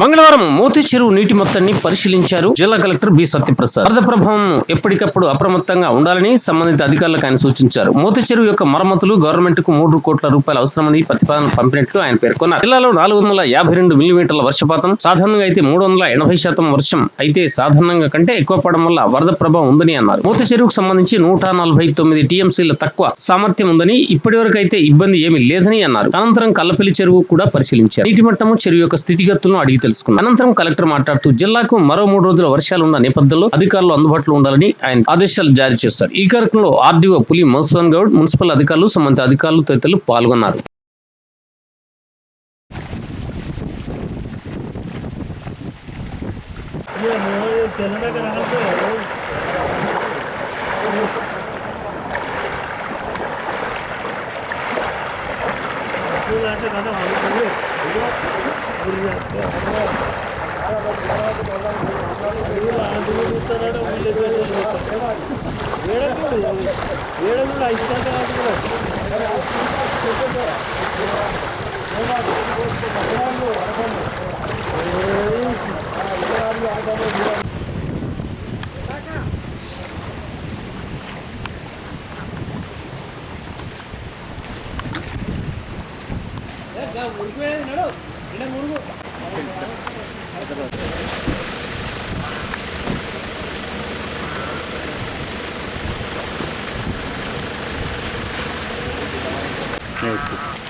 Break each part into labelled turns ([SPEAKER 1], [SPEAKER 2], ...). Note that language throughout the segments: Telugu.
[SPEAKER 1] మంగళవారం మోతి చెరువు నీటి మొత్తాన్ని పరిశీలించారు జిల్లా కలెక్టర్ బి సత్యప్రసాద్. వరద ప్రభావం ఎప్పటికప్పుడు అప్రమత్తంగా ఉండాలని సంబంధిత అధికారులకు ఆయన సూచించారు. మోతి చెరువు యొక్క మరమ్మతులు గవర్నమెంట్కు మూడు కోట్ల రూపాయలు అవసరమని ప్రతిపాదన పంపినట్లు ఆయన పేర్కొన్నారు. జిల్లాలో నాలుగు వందల యాభై రెండు మిల్లీమీటర్ల వర్షపాతం సాధారణంగా అయితే మూడు వందల ఎనభై శాతం వర్షం అయితే సాధారణంగా కంటే ఎక్కువ పడడం వల్ల వరద ప్రభావం ఉందని అన్నారు. మోతి చెరువుకు సంబంధించి నూట నలభై తొమ్మిది టీఎంసీల తక్కువ సామర్థ్యం ఉందని ఇప్పటి వరకు అయితే ఇబ్బంది ఏమీ లేదని అన్నారు. అనంతరం కల్లపల్లి చెరువు కూడా పరిశీలించారు. నీటి మట్టము చెరువు యొక్క స్థితిగతులను అడిగి తెలుసుకున్నారు అనంతరం కలెక్టర్ మాట్లాడుతూ జిల్లాకు మరో మూడు రోజుల వర్షాలు ఉన్న నేపథ్యంలో అధికారులు అందుబాటులో ఉండాలని ఆయన ఆదేశాలు జారీ చేశారు. ఈ కార్యక్రమంలో ఆర్డీఓ పులి మోసన్ గౌడ్ మున్సిపల్ అధికారులు సంబంధిత అధికారులు తదితరులు పాల్గొన్నారు.
[SPEAKER 2] ఇది మూత చెరువా మూత చెరువు మూత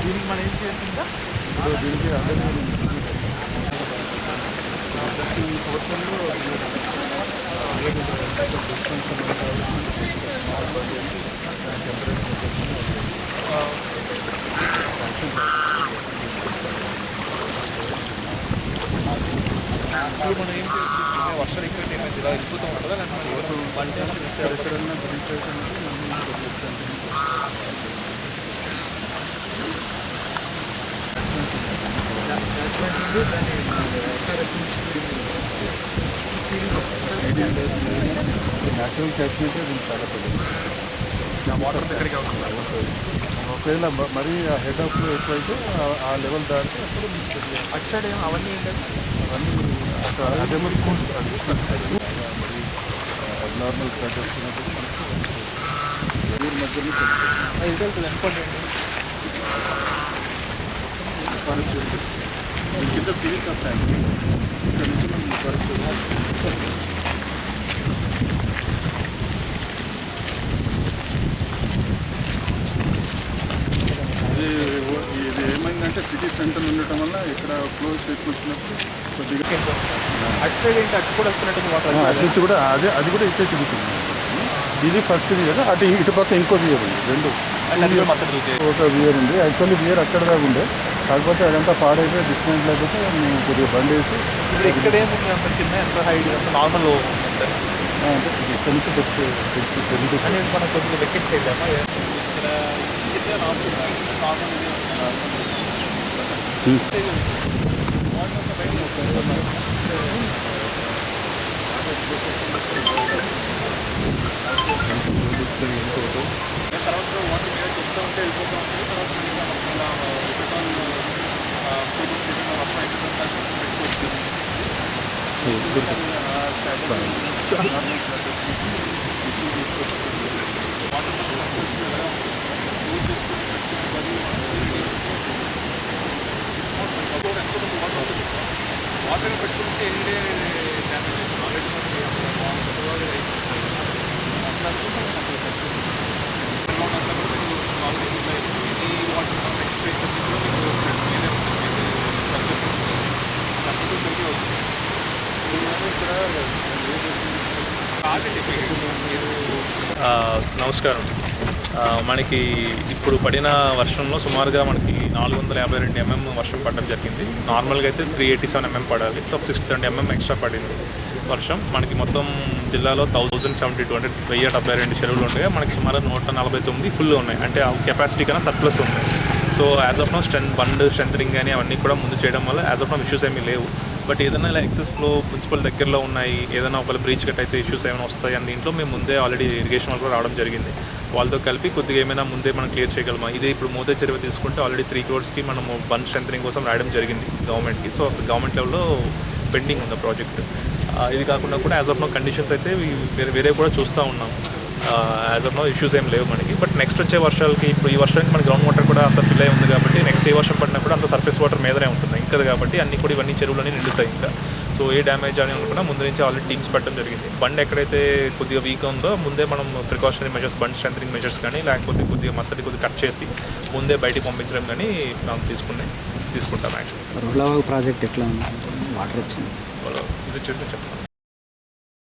[SPEAKER 2] దీనికి మనం ఏం చేయాల్సిందా దీనికి ప్రతి సంవత్సరంలో ఇప్పుడు మనం ఏం చేయాలి వర్షాలు ఎక్కువ ఏమైంది ఇలా వెళ్ళిపోతూ ఉంటుందా? లేకపోతే న్యాచురల్ క్యాచ్మెంట్ దీనికి చాలా పెద్దది వాటర్ దగ్గరికి అవుతుంది ఒకవేళ మరీ ఆ హెడ్ ఆఫ్ ఎక్కువైతే ఆ- లెవెల్ దాటితే అప్పుడు అటు సైడ్ అవన్నీ ఏంటంటే అదే మరి నార్మల్ ఫ్లడ్ వస్తున్నప్పుడు ఊరి మధ్యలో కింద సిరీస్ ఇక్కడ నుంచి మనం వరకు ఇది ఇది ఏమైందంటే సిటీ సెంటర్ ఉండటం వల్ల ఇక్కడ క్లోజ్ ఎక్కువ వచ్చినప్పుడు
[SPEAKER 3] అటు
[SPEAKER 2] నుంచి కూడా అదే అది కూడా ఇట్టే తిరుగుతుంది. ఇది ఫస్ట్ వియర్ అటు ఇటు పక్క ఇంకో వియర్ ఉంది రెండు. ఒక వియర్ ఉంది. యాక్చువల్లీ వియర్ అక్కడ దాకా ఉండే. కాకపోతే అదంతా పాడైపోయి డిస్కౌంట్ లేకపోతే మేము కొద్దిగా బండి వేసి
[SPEAKER 3] నార్మల్
[SPEAKER 2] అంటే ఇక్కడ నుంచి
[SPEAKER 3] మనం కొద్దిగా వెకెట్ చేయలేమా ఇక్కడ ఇక్కడ నార్మల్ నార్మల్
[SPEAKER 4] 자. నమస్కారం. మనకి ఇప్పుడు పడిన వర్షంలో సుమారుగా మనకి నాలుగు వందల యాభై రెండు ఎంఎం వర్షం పడడం జరిగింది. నార్మల్గా అయితే త్రీ ఎయిటీ సెవెన్ ఎంఎం పడాలి. So sixty seven mm extra పడింది వర్షం. మనకి మొత్తం జిల్లాలో థౌజండ్ సెవెంటీ టూ అంటే వెయ్యి డెబ్బై రెండు చెరువులు ఉండగా మనకి సుమారు నూట నలభై తొమ్మిది ఫుల్ ఉన్నాయి. అంటే ఆ కెపాసిటీ కన్నా సర్ప్లస్ ఉంది. So as of no strength bund strengthening కానీ అవన్నీ కూడా ముందు చేయడం వల్ల యాజ్ ఆఫ్ నో ఇష్యూస్ ఏమీ లేవు. బట్ ఏదైనా ఇలా ఎక్సెస్ ఫ్లో ప్రిన్సిపల్ దగ్గరలో ఉన్నాయి ఏదైనా ఒకవేళ బ్రీచ్ కట్ అయితే ఇష్యూస్ ఏమైనా వస్తాయి అని దీంట్లో మేము ముందే ఆల్రెడీ ఇరిగేషన్ వాళ్ళు కూడా రావడం జరిగింది. వాళ్ళతో కలిపి కొద్దిగా ఏమైనా ముందే మనం క్లియర్ చేయగలమా? ఇదే ఇప్పుడు మోదే చర్య తీసుకుంటే ఆల్రెడీ త్రీ క్రోడ్స్కి మనము బండ్ స్ట్రెంథరింగ్ కోసం రాయడం జరిగింది గవర్నమెంట్కి సో గవర్నమెంట్ లెవెల్లో పెండింగ్ ఉంది ప్రాజెక్ట్ ఇది కాకుండా కూడా యాజ్ ఆఫ్ నో కండిషన్స్ అయితే వేరే వేరే కూడా చూస్తూ ఉన్నాం యాజ్ ఆఫ్ నో ఇష్యూస్ ఏం లేవు మనకి. బట్ నెక్స్ట్ వచ్చే వర్షాలకి ఇప్పుడు ఈ వర్షానికి మన గ్రౌండ్ వాటర్ కూడా అంత ఫిల్ అయి ఉంది కాబట్టి నెక్స్ట్ ఏ వర్షం పడినా కూడా అంత సర్ఫేస్ వాటర్ మీదనే ఉంటుంది. ఇంకా కాబట్టి అన్ని కూడా ఇవన్నీ చెరువులన్నీ నిండుతాయి ఇంకా. సో ఏ డ్యామేజ్ అని అనుకున్నా ముందు నుంచి ఆల్రెడీ టీమ్స్ పెట్టడం జరిగింది. బండ్ ఎక్కడైతే కొద్దిగా వీక్ ఉందో ముందే మనం precautionary measures bund strengthening measures కానీ లేకపోతే కొద్దిగా మత్తడి కొద్దిగా కట్ చేసి ముందే బయటికి పంపించడం కానీ మనం తీసుకునే తీసుకుంటాం
[SPEAKER 5] రోడ్లవాగు ప్రాజెక్ట్ ఎట్లా ఉంది? వాటర్ వచ్చింది?
[SPEAKER 4] చెప్తాం